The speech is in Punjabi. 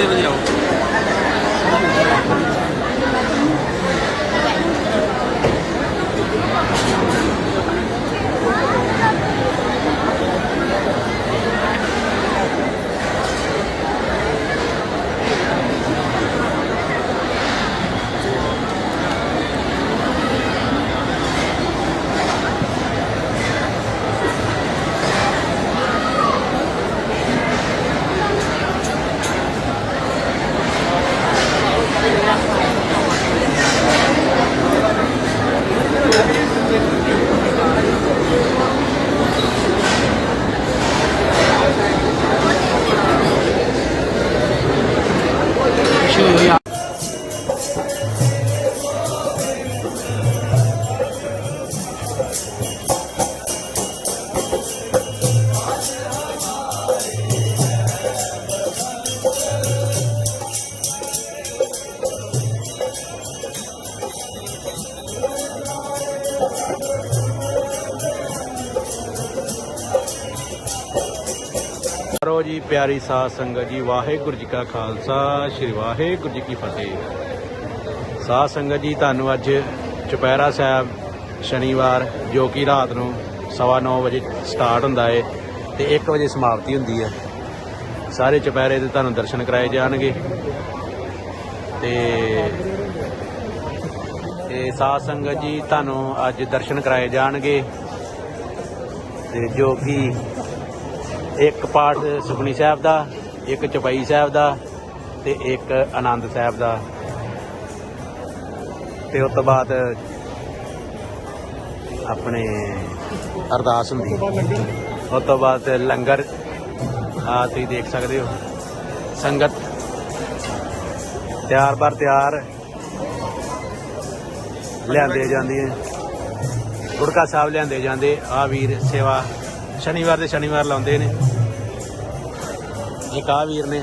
세븐이라고. ਕਰੋ ਜੀ ਪਿਆਰੀ ਸਾਧ ਸੰਗਤ ਜੀ, ਵਾਹਿਗੁਰੂ ਜੀ ਕਾ ਖਾਲਸਾ, ਸ੍ਰੀ ਵਾਹਿਗੁਰੂ ਜੀ ਕੀ ਫਤਿਹ। ਸਾਧ ਸੰਗਤ ਜੀ, ਤੁਹਾਨੂੰ ਅੱਜ ਚੁਪਹਿਰਾ ਸਾਹਿਬ ਸ਼ਨੀਵਾਰ, ਜੋ ਕਿ ਰਾਤ ਨੂੰ ਸਵਾ ਨੌ ਵਜੇ ਸਟਾਰਟ ਹੁੰਦਾ ਹੈ ਤੇ 1 ਵਜੇ ਸਮਾਪਤੀ ਹੁੰਦੀ ਹੈ ਸਾਰੇ ਚੁਪਹਿਰੇ ਦੇ ਤੁਹਾਨੂੰ ਦਰਸ਼ਨ ਕਰਾਏ ਜਾਣਗੇ। ਤੇ ਤੇ ਸਾਧ ਸੰਗਤ ਜੀ, ਤੁਹਾਨੂੰ ਅੱਜ ਦਰਸ਼ਨ ਕਰਾਏ ਜਾਣਗੇ। ਤੇ ਜੋ ਕਿ ਇੱਕ ਪਾਠ ਸੁਖਣੀ ਸਾਹਿਬ ਦਾ, ਇੱਕ ਚਪਈ ਸਾਹਿਬ ਦਾ ਤੇ ਇੱਕ ਆਨੰਦ ਸਾਹਿਬ ਦਾ। ਤੇ ਉਸ ਤੋਂ ਬਾਅਦ ਆਪਣੇ ਅਰਦਾਸ ਹੁੰਦੀ। ਉਸ ਤੋਂ ਬਾਅਦ ਲੰਗਰ ਆ ਤੁਸੀਂ ਦੇਖ ਸਕਦੇ ਹੋ। ਸੰਗਤ ਤਿਆਰ ਬਰ ਤਿਆਰ ਲਿਆਂਦੇ ਜਾਂਦੀ ਹੈ ਗੁੜਕਾ ਸਾਹਿਬ ਲਿਆਂਦੇ ਜਾਂਦੇ ਆ ਵੀਰ ਸੇਵਾ ਸ਼ਨੀਵਾਰ ਦੇ ਸ਼ਨੀਵਾਰ ਲਾਉਂਦੇ ਨੇ। ਇੱਕ ਆ ਵੀਰ ਨੇ।